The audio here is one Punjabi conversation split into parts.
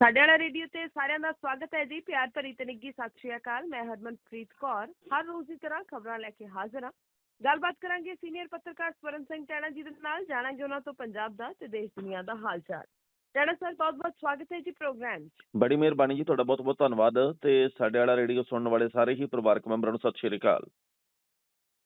ਸਾਡੇ ਵਾਲਾ ਰੇਡੀਓ ਤੇ ਸਾਰਿਆਂ ਦਾ ਸਵਾਗਤ ਹੈ ਜੀ। ਪਿਆਰ ਭਰੀ ਤੇ ਨਿੱਘੀ ਸਤਿ ਸ਼੍ਰੀ ਅਕਾਲ। ਮੈਂ ਹਰਮਨਪ੍ਰੀਤ ਕੌਰ। ਹਰ ਰੋਜ਼ ਦੀ ਤਰ੍ਹਾਂ ਖਬਰਾਂ ਲੈ ਕੇ ਹਾਜ਼ਰ ਹਾਂ। ਗੱਲਬਾਤ ਕਰਾਂਗੇ ਸੀਨੀਅਰ ਪੱਤਰਕਾਰ ਸਵਰਨ ਸਿੰਘ ਟੈਣਾ ਜੀ ਦੇ ਨਾਲ। ਜਾਣਾਂਗੇ ਉਹਨਾਂ ਤੋਂ ਪੰਜਾਬ ਦਾ ਤੇ ਦੇਸ਼ ਦੁਨੀਆ ਦਾ ਹਾਲ ਚਾਲ ਟੈਣਾ ਸਰ ਬਹੁਤ ਬਹੁਤ ਸਵਾਗਤ ਹੈ ਜੀ ਪ੍ਰੋਗਰਾਮ 'ਚ। ਬੜੀ ਮਿਹਰਬਾਨੀ ਜੀ। ਤੁਹਾਡਾ ਬਹੁਤ ਬਹੁਤ ਧੰਨਵਾਦ ਤੇ ਸਾਡੇ ਵਾਲਾ ਰੇਡੀਓ ਸੁਣਨ ਵਾਲੇ ਸਾਰੇ ਹੀ ਪਰਿਵਾਰਕ ਮੈਂਬਰਾਂ ਨੂੰ ਸਤਿ ਸ਼੍ਰੀ ਅਕਾਲ।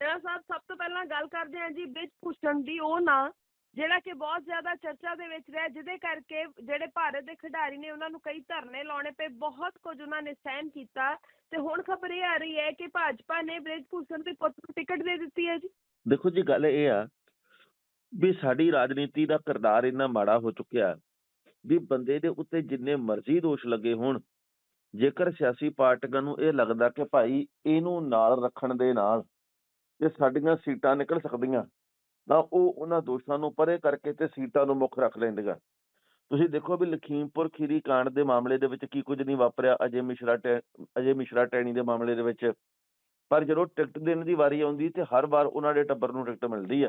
ਟੈਣਾ ਸਾਹਿਬ ਸਭ ਤੋਂ ਪਹਿਲਾਂ ਗੱਲ ਕਰਦੇ ਹਾਂ ਜੀ। ਬ੍ਰਿਜ ਭੂਸ਼ਣ ਦੀ ਉਹ ਨਾਂ ਜਿਹੜਾ ਕਿ ਬਹੁਤ ਜ਼ਿਆਦਾ ਚਰਚਾ ਦੇ ਵਿੱਚ ਰਿਹਾ, ਜਿਹਦੇ ਕਰਕੇ ਜਿਹੜੇ ਭਾਰਤ ਦੇ ਖਿਡਾਰੀ ਨੇ ਉਹਨਾਂ ਨੂੰ ਕਈ ਧਰਨੇ ਲਾਉਣੇ ਪਏ, ਬਹੁਤ ਕੁਝ ਉਹਨਾਂ ਨੇ ਸਹਿਨ ਕੀਤਾ। ਤੇ ਹੁਣ ਖਬਰ ਇਹ ਆ ਰਹੀ ਹੈ ਕਿ ਭਾਜਪਾ ਨੇ ਬ੍ਰਿਜ ਭੂਸ਼ਣ ਦੇ ਪੁੱਤ ਨੂੰ ਟਿਕਟ ਦੇ ਦਿੱਤੀ ਹੈ ਜੀ। ਦੇਖੋ ਜੀ, ਗੱਲ ਇਹ ਆ ਵੀ ਸਾਡੀ ਰਾਜਨੀਤੀ ਦਾ ਕਿਰਦਾਰ ਇੰਨਾ ਮਾੜਾ ਹੋ ਚੁੱਕਿਆ ਵੀ ਬੰਦੇ ਦੇ ਉੱਤੇ ਜਿੰਨੇ ਮਰਜ਼ੀ ਦੋਸ਼ ਲੱਗੇ ਹੋਣ, ਜੇਕਰ ਸਿਆਸੀ ਪਾਰਟੀਆਂ ਨੂੰ ਇਹ ਲੱਗਦਾ ਕਿ ਭਾਈ ਇਹਨੂੰ ਨਾਲ ਰੱਖਣ ਦੇ ਨਾਲ ਤੇ ਸਾਡੀਆਂ ਸੀਟਾਂ ਨਿਕਲ ਸਕਦੀਆਂ ਤਾਂ ਉਹ ਉਹਨਾਂ ਦੋਸ਼ਾਂ ਨੂੰ ਪਰੇ ਕਰਕੇ ਤੇ ਸੀਟਾਂ ਨੂੰ ਮੁੱਖ ਰੱਖ ਲੈਂਦੀਆਂ। ਤੁਸੀਂ ਦੇਖੋ ਵੀ ਲਖੀਮਪੁਰ ਖੀਰੀ ਕਾਂਡ ਦੇ ਮਾਮਲੇ ਦੇ ਵਿੱਚ ਕੀ ਕੁਝ ਨਹੀਂ ਵਾਪਰਿਆ, ਅਜੇ ਮਿਸ਼ਰਾ ਟੈ, ਅਜੇ ਮਿਸ਼ਰਾ ਟੈਣੀ ਦੇ ਮਾਮਲੇ ਦੇ ਵਿੱਚ। ਪਰ ਜਦੋਂ ਟਿਕਟ ਦੇਣ ਦੀ ਵਾਰੀ ਆਉਂਦੀ ਤੇ ਹਰ ਵਾਰ ਉਹਨਾਂ ਦੇ ਟੱਬਰ ਨੂੰ ਟਿਕਟ ਮਿਲਦੀ ਆ।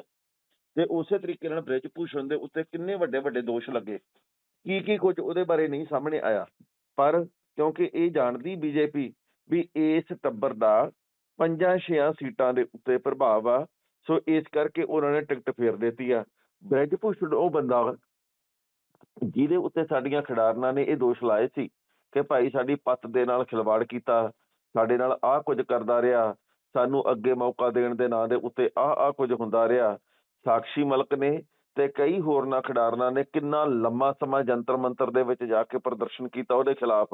ਤੇ ਉਸੇ ਤਰੀਕੇ ਨਾਲ ਬ੍ਰਿਜ ਭੂਸ਼ਣ ਦੇ ਉੱਤੇ ਕਿੰਨੇ ਵੱਡੇ ਵੱਡੇ ਦੋਸ਼ ਲੱਗੇ। ਕੀ ਕੀ ਕੁਝ ਉਹਦੇ ਬਾਰੇ ਨਹੀਂ ਸਾਹਮਣੇ ਆਇਆ। ਪਰ ਕਿਉਂਕਿ ਇਹ ਜਾਣਦੀ ਬੀਜੇਪੀ ਵੀ ਇਸ ਟੱਬਰ ਦਾ ਪੰਜਾਂ ਛੇਆਂ ਸੀਟਾਂ ਦੇ ਉੱਤੇ ਪ੍ਰਭਾਵ ਆ ਸੋ ਇਸ ਕਰਕੇ ਉਹਨਾਂ ਨੇ ਟਿਕਟ ਫੇਰ ਦਿੱਤੀ ਆ। ਬ੍ਰਿਜ ਭੂਸ਼ਣ, ਉਹ ਬੰਦਾ ਵਾ ਜਿਹਦੇ ਉੱਤੇ ਸਾਡੀਆਂ ਖਿਡਾਰਨਾਂ ਨੇ ਇਹ ਦੋਸ਼ ਲਾਏ ਸੀ ਕਿ ਭਾਈ ਸਾਡੀ ਪੱਤ ਦੇ ਨਾਲ ਖਿਲਵਾੜ ਕੀਤਾ, ਸਾਡੇ ਨਾਲ ਆਹ ਕੁਝ ਕਰਦਾ ਰਿਹਾ, ਸਾਨੂੰ ਅੱਗੇ ਮੌਕਾ ਦੇਣ ਦੇ ਨਾਂ ਦੇ ਉੱਤੇ ਆਹ ਆਹ ਕੁਝ ਹੁੰਦਾ ਰਿਹਾ। ਸਾਕਸ਼ੀ ਮਲਕ ਨੇ ਤੇ ਕਈ ਹੋਰਨਾਂ ਖਿਡਾਰਨਾਂ ਨੇ ਕਿੰਨਾ ਲੰਮਾ ਸਮਾਂ ਜੰਤਰ ਮੰਤਰ ਦੇ ਵਿੱਚ ਜਾ ਕੇ ਪ੍ਰਦਰਸ਼ਨ ਕੀਤਾ ਉਹਦੇ ਖਿਲਾਫ।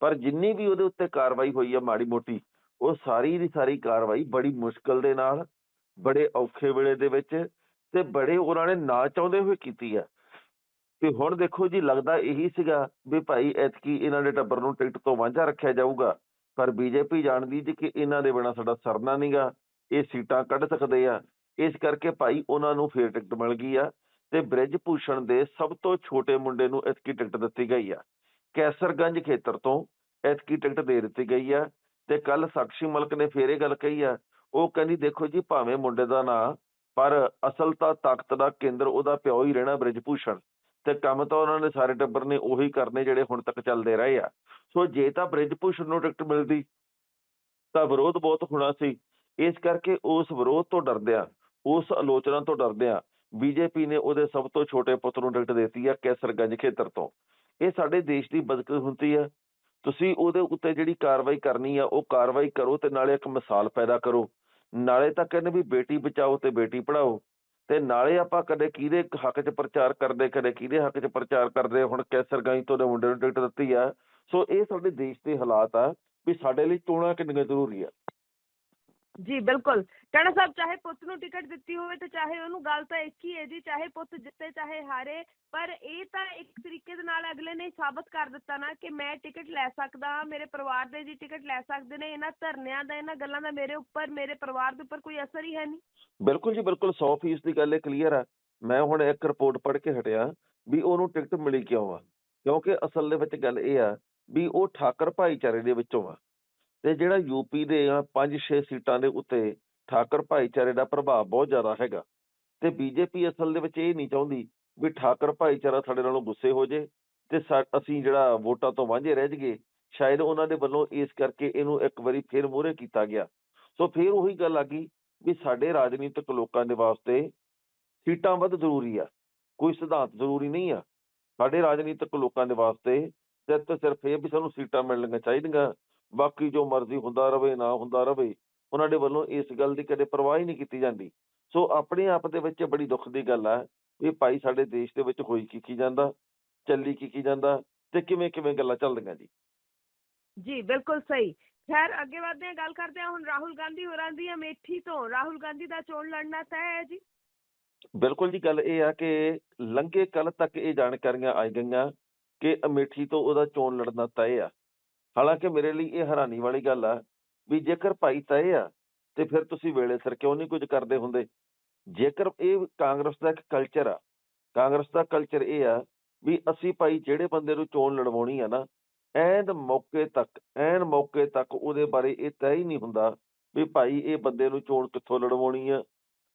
ਪਰ ਜਿੰਨੀ ਵੀ ਉਹਦੇ ਉੱਤੇ ਕਾਰਵਾਈ ਹੋਈ ਆ ਮਾੜੀ ਮੋਟੀ, ਉਹ ਸਾਰੀ ਦੀ ਸਾਰੀ ਕਾਰਵਾਈ ਬੜੀ ਮੁਸ਼ਕਲ ਦੇ ਨਾਲ ਬੜੇ ਔਖੇ ਵੇਲੇ ਦੇ ਵਿੱਚ ਤੇ ਬੜੇ ਉਹਨਾਂ ਨੇ ਨਾ ਚਾਹੁੰਦੇ ਹੋਏ ਕੀਤੀ ਆ। ਤੇ ਹੁਣ ਦੇਖੋ ਜੀ, ਲੱਗਦਾ ਇਹੀ ਸੀਗਾ ਵੀ ਭਾਈ ਐਤਕੀ ਇਹਨਾਂ ਦੇ ਟੱਬਰ ਨੂੰ ਟਿਕਟ ਤੋਂ ਵਾਂਝਾ ਰੱਖਿਆ ਜਾਊਗਾ। ਪਰ ਬੀਜੇਪੀ ਜਾਣਦੀ ਜੀ ਕਿ ਇਹਨਾਂ ਦੇ ਬਿਨਾ ਸਾਡਾ ਸਰਨਾ ਨਹੀਂਗਾ ਇਹ ਸੀਟਾਂ ਕੱਢ ਸਕਦੇ ਆ। ਇਸ ਕਰਕੇ ਭਾਈ ਉਹਨਾਂ ਨੂੰ ਫੇਰ ਟਿਕਟ ਮਿਲ ਗਈ ਆ ਤੇ ਬ੍ਰਿਜ ਭੂਸ਼ਣ ਦੇ ਸਭ ਤੋਂ ਛੋਟੇ ਮੁੰਡੇ ਨੂੰ ਐਤਕੀ ਟਿਕਟ ਦਿੱਤੀ ਗਈ ਆ। ਕੈਸਰਗੰਜ ਖੇਤਰ ਤੋਂ ਐਤਕੀ ਟਿਕਟ ਦੇ ਦਿੱਤੀ ਗਈ ਆ ਤੇ ਕੱਲ ਸਾਕਸ਼ੀ ਮਲਕ ਨੇ ਫੇਰ ਇਹ ਗੱਲ ਕਹੀ ਆ ਉਹ ਕਹਿੰਦੀ, ਦੇਖੋ ਜੀ, ਭਾਵੇਂ ਮੁੰਡੇ ਦਾ ਨਾਂ, ਪਰ ਅਸਲ ਤਾਂ ਤਾਕਤ ਦਾ ਕੇਂਦਰ ਉਹਦਾ ਪਿਓ ਹੀ ਰਹਿਣਾ ਬ੍ਰਿਜਭੂਸ਼ਣ। ਤੇ ਕੰਮ ਤਾਂ ਉਹਨਾਂ ਨੇ ਸਾਰੇ ਟੱਬਰ ਨੇ ਉਹੀ ਕਰਨੇ ਜਿਹੜੇ ਹੁਣ ਤੱਕ ਚੱਲਦੇ ਰਹੇ ਆ। ਸੋ ਜੇ ਤਾਂ ਬ੍ਰਿਜਭੂਸ਼ਣ ਨੂੰ ਟਿਕਟ ਮਿਲਦੀ, ਤਾਂ ਵਿਰੋਧ ਬਹੁਤ ਹੋਣਾ ਸੀ। ਇਸ ਕਰਕੇ ਉਸ ਵਿਰੋਧ ਤੋਂ ਡਰਦਿਆਂ, ਉਸ ਆਲੋਚਨਾ ਤੋਂ ਡਰਦਿਆਂ ਬੀਜੇਪੀ ਨੇ ਉਹਦੇ ਸਭ ਤੋਂ ਛੋਟੇ ਪੁੱਤ ਨੂੰ ਟਿਕਟ ਦਿੱਤੀ ਆ ਕੈਸਰਗੰਜ ਖੇਤਰ ਤੋਂ। ਇਹ ਸਾਡੇ ਦੇਸ਼ ਦੀ ਬਦਕਿਸਮਤੀ ਆ। ਤੁਸੀਂ ਉਹਦੇ ਉੱਤੇ ਜਿਹੜੀ ਕਾਰਵਾਈ ਕਰਨੀ ਆ, ਉਹ ਕਾਰਵਾਈ ਕਰੋ ਤੇ ਨਾਲੇ ਇੱਕ ਮਿਸਾਲ ਪੈਦਾ ਕਰੋ। ਨਾਲੇ ਤਾਂ ਕਹਿੰਦੇ ਵੀ ਬੇਟੀ ਬਚਾਓ ਤੇ ਬੇਟੀ ਪੜਾਓ ਤੇ ਨਾਲੇ ਆਪਾਂ ਕਦੇ ਕਿਹਦੇ ਹੱਕ 'ਚ ਪ੍ਰਚਾਰ ਕਰਦੇ, ਕਦੇ ਕਿਹਦੇ ਹੱਕ 'ਚ ਪ੍ਰਚਾਰ ਕਰਦੇ, ਹੁਣ ਕੈਸਰਗੰਜ ਤੋਂ ਦੇ ਮੁੰਡੇ ਨੂੰ ਟਿਕਟ ਦਿੱਤੀ ਆ, ਸੋ ਇਹ ਸਾਡੇ ਦੇਸ਼ ਦੇ ਹਾਲਾਤ ਆ ਵੀ ਸਾਡੇ ਲਈ ਚੋਣਾਂ ਕਿੰਨੀਆਂ ਜ਼ਰੂਰੀ ਆ। ਜੀ, ਬਿਲਕੁਲ। ਟੈਣਾ ਸਾਹਿਬ ਚਾਹੇ ਪੁੱਤ ਨੂੰ ਟਿਕਟ ਦਿੱਤੀ ਹੋਵੇ ਤੇ ਚਾਹੇ ਉਹਨੂੰ ਗੱਲ ਤਾਂ ਇੱਕ ਹੀ ਹੈ ਜੀ, ਚਾਹੇ ਪੁੱਤ ਜਿੱਤੇ ਚਾਹੇ ਹਾਰੇ, ਪਰ ਇਹ ਤਾਂ ਇੱਕ ਤਰੀਕੇ ਦੇ ਨਾਲ ਅਗਲੇ ਨੇ ਸਾਬਤ ਕਰ ਦਿੱਤਾ ਨਾ ਕਿ ਮੈਂ ਟਿਕਟ ਲੈ ਸਕਦਾ, ਮੇਰੇ ਪਰਿਵਾਰ ਦੇ ਜੀ ਟਿਕਟ ਲੈ ਸਕਦੇ ਨੇ, ਇਹਨਾਂ ਧਰਨਿਆਂ ਦਾ, ਇਹਨਾਂ ਗੱਲਾਂ ਦਾ ਮੇਰੇ ਉੱਪਰ, ਮੇਰੇ ਪਰਿਵਾਰ ਦੇ ਉੱਪਰ ਕੋਈ ਅਸਰ ਹੀ ਹੈ ਨਹੀਂ। ਬਿਲਕੁਲ ਜੀ, ਬਿਲਕੁਲ 100% ਦੀ ਗੱਲ ਇਹ ਕਲੀਅਰ ਆ। ਮੈਂ ਹੁਣ ਇੱਕ ਰਿਪੋਰਟ ਪੜ੍ਹ ਕੇ ਹਟਿਆ ਵੀ ਉਹਨੂੰ ਟਿਕਟ ਮਿਲੀ ਕਿਉਂ ਆ? ਕਿਉਂਕਿ ਅਸਲ ਦੇ ਵਿੱਚ ਗੱਲ ਇਹ ਆ ਵੀ ਉਹ ਠਾਕਰ ਭਾਈਚਾਰੇ ਦੇ ਵਿੱਚੋਂ ਆ। ਤੇ ਜਿਹੜਾ ਯੂਪੀ ਦੇ ਆ 5-6 ਸੀਟਾਂ ਦੇ ਉੱਤੇ ਠਾਕਰ ਭਾਈਚਾਰੇ ਦਾ ਪ੍ਰਭਾਵ ਬਹੁਤ ਜ਼ਿਆਦਾ ਹੈਗਾ। ਤੇ ਬੀਜੇਪੀ ਅਸਲ ਦੇ ਵਿੱਚ ਇਹ ਨਹੀਂ ਚਾਹੁੰਦੀ ਵੀ ਠਾਕਰ ਭਾਈਚਾਰਾ ਸਾਡੇ ਨਾਲੋਂ ਗੁੱਸੇ ਹੋ ਜੇ ਤੇ ਸਾ- ਅਸੀਂ ਜਿਹੜਾ ਵੋਟਾਂ ਤੋਂ ਵਾਂਝੇ ਰਹਿ ਜਾਈਏ, ਸ਼ਾਇਦ ਉਹਨਾਂ ਦੇ ਵੱਲੋਂ ਇਸ ਕਰਕੇ ਇਹਨੂੰ ਇੱਕ ਵਾਰੀ ਫੇਰ ਮੂਹਰੇ ਕੀਤਾ ਗਿਆ। ਸੋ ਫੇਰ ਉਹੀ ਗੱਲ ਆ ਗਈ ਵੀ ਸਾਡੇ ਰਾਜਨੀਤਿਕ ਲੋਕਾਂ ਦੇ ਵਾਸਤੇ ਸੀਟਾਂ ਵੱਧ ਜ਼ਰੂਰੀ ਆ, ਕੋਈ ਸਿਧਾਂਤ ਜ਼ਰੂਰੀ ਨਹੀਂ ਆ। ਸਾਡੇ ਰਾਜਨੀਤਿਕ ਲੋਕਾਂ ਦੇ ਵਾਸਤੇ ਸਿਰਫ ਤੇ ਸਿਰਫ ਇਹ ਵੀ ਸਾਨੂੰ ਸੀਟਾਂ ਮਿਲਣੀਆਂ ਚਾਹੀਦੀਆਂ ਬਾਕੀ ਜੋ ਮਰਜ਼ੀ ਹੁੰਦਾ ਰਵੇ ਨਾ ਹੁੰਦਾ ਰਵੇ ਉਹਨਾਂ ਦੇ ਵੱਲੋਂ ਇਸ ਗੱਲ ਦੀ ਕਦੇ ਪਰਵਾਹ ਹੀ ਨਹੀਂ ਕੀਤੀ ਜਾਂਦੀ। ਸੋ ਆਪਣੇ ਆਪ ਦੇ ਵਿੱਚ ਬੜੀ ਦੁੱਖ ਦੀ ਗੱਲ ਆ ਇਹ ਭਾਈ ਸਾਡੇ ਦੇਸ਼ ਦੇ ਵਿੱਚ ਹੋਈ ਕੀ ਕੀ ਜਾਂਦਾ ਚੱਲੀ ਕੀ ਕੀ ਜਾਂਦਾ ਤੇ ਕਿਵੇਂ ਕਿਵੇਂ ਗੱਲਾਂ ਚੱਲਦੀਆਂ ਜੀ। ਜੀ ਬਿਲਕੁਲ ਸਹੀ। ਖੈਰ ਅੱਗੇ ਵਧਦੇ ਹਾਂ ਗੱਲ ਕਰਦੇ ਹਾਂ। ਹੁਣ ਰਾਹੁਲ ਗਾਂਧੀ ਹੋਰਾਂ ਦੀ ਅਮੇਠੀ ਤੋਂ। ਰਾਹੁਲ ਗਾਂਧੀ ਦਾ ਚੋਣ ਲੜਨਾ ਤੈਅ ਹੈ ਜੀ। ਬਿਲਕੁਲ ਜੀ ਗੱਲ ਇਹ ਆ ਕਿ ਲੰਘੇ ਕੱਲ ਤੱਕ ਇਹ ਜਾਣਕਾਰੀਆਂ ਆ ਗਈਆਂ ਕਿ ਅਮੇਠੀ ਤੋਂ ਉਹਦਾ ਚੋਣ ਲੜਨਾ ਤੈਅ ਆ। ਹਾਲਾਂਕਿ ਮੇਰੇ ਲਈ ਇਹ ਹੈਰਾਨੀ ਵਾਲੀ ਗੱਲ ਆ ਵੀ ਜੇਕਰ ਭਾਈ ਤੈਅ ਆ ਤੇ ਫਿਰ ਤੁਸੀਂ ਵੇਲੇ ਸਿਰ ਕਿਉਂ ਨਹੀਂ ਕੁਝ ਕਰਦੇ ਹੁੰਦੇ? ਜੇਕਰ ਇਹ ਕਾਂਗਰਸ ਦਾ ਇੱਕ ਕਲਚਰ ਆ, ਕਾਂਗਰਸ ਦਾ ਕਲਚਰ ਇਹ ਆ ਵੀ ਅਸੀਂ ਭਾਈ ਜਿਹੜੇ ਬੰਦੇ ਨੂੰ ਚੋਣ ਲੜਵਾਉਣੀ ਆ ਨਾ, ਐਨ ਮੌਕੇ ਤੱਕ, ਐਨ ਮੌਕੇ ਤੱਕ ਉਹਦੇ ਬਾਰੇ ਇਹ ਤੈਅ ਹੀ ਨਹੀਂ ਹੁੰਦਾ ਵੀ ਭਾਈ ਇਹ ਬੰਦੇ ਨੂੰ ਚੋਣ ਕਿੱਥੋਂ ਲੜਵਾਉਣੀ ਆ,